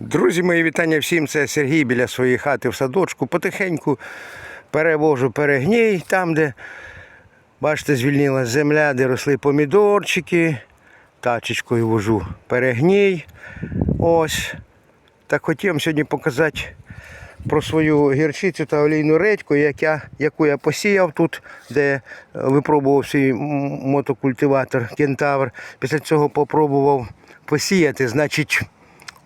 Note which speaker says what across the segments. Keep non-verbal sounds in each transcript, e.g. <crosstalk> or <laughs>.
Speaker 1: Друзі, мої вітання всім. Це Сергій біля своєї хати в садочку. Потихеньку перевожу перегній там, де, бачите, звільнилась земля, де росли помідорчики. Тачечкою вожу перегній. Ось. Так хотів сьогодні показати про свою гірчицю та олійну редьку, яку я посіяв тут, де е, випробував свій мотокультиватор Кентавр. Після цього попробував посіяти. Значить,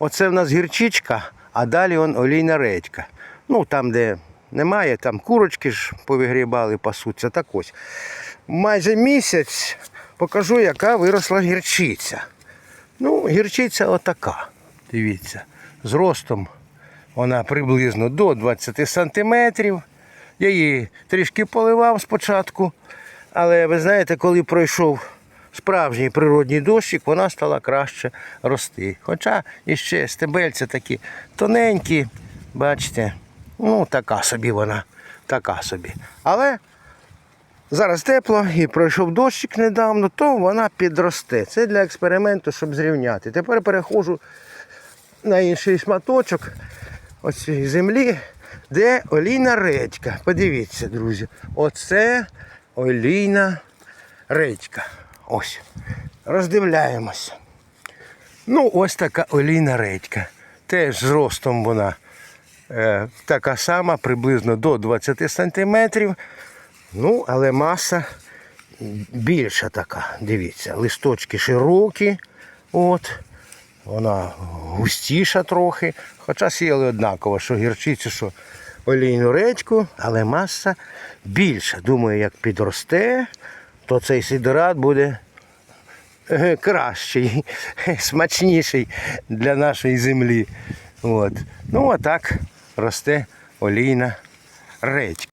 Speaker 1: оце в нас гірчичка, а далі он олійна редька. Ну, там, де немає, там курочки ж повигрібали, пасуться. Так ось. Майже місяць покажу, яка виросла гірчиця. Ну, гірчиця отака. Дивіться, з ростом вона приблизно до 20 сантиметрів. Я її трішки поливав спочатку, але ви знаєте, коли пройшов справжній природній дощик, вона стала краще рости. Хоча іще стебельця такі тоненькі, бачите, ну така собі вона, така собі. Але зараз тепло і пройшов дощик недавно, то вона підросте. Це для експерименту, щоб зрівняти. Тепер переходжу на інший шматочок оцієї землі, де олійна редька. Подивіться, друзі, оце олійна редька. Ось. Роздивляємося. Ну, ось така олійна редька. Теж з ростом вона е, така сама, приблизно до 20 сантиметрів. Ну, але маса більша така. Дивіться, листочки широкі. От. Вона густіша трохи. Хоча сіяли однаково, що гірчицю, що олійну редьку, але маса більша. Думаю, як підросте, то цей сидорат буде е, кращий, <laughs> смачніший для нашої землі. От. Ну, а так росте олійна редька.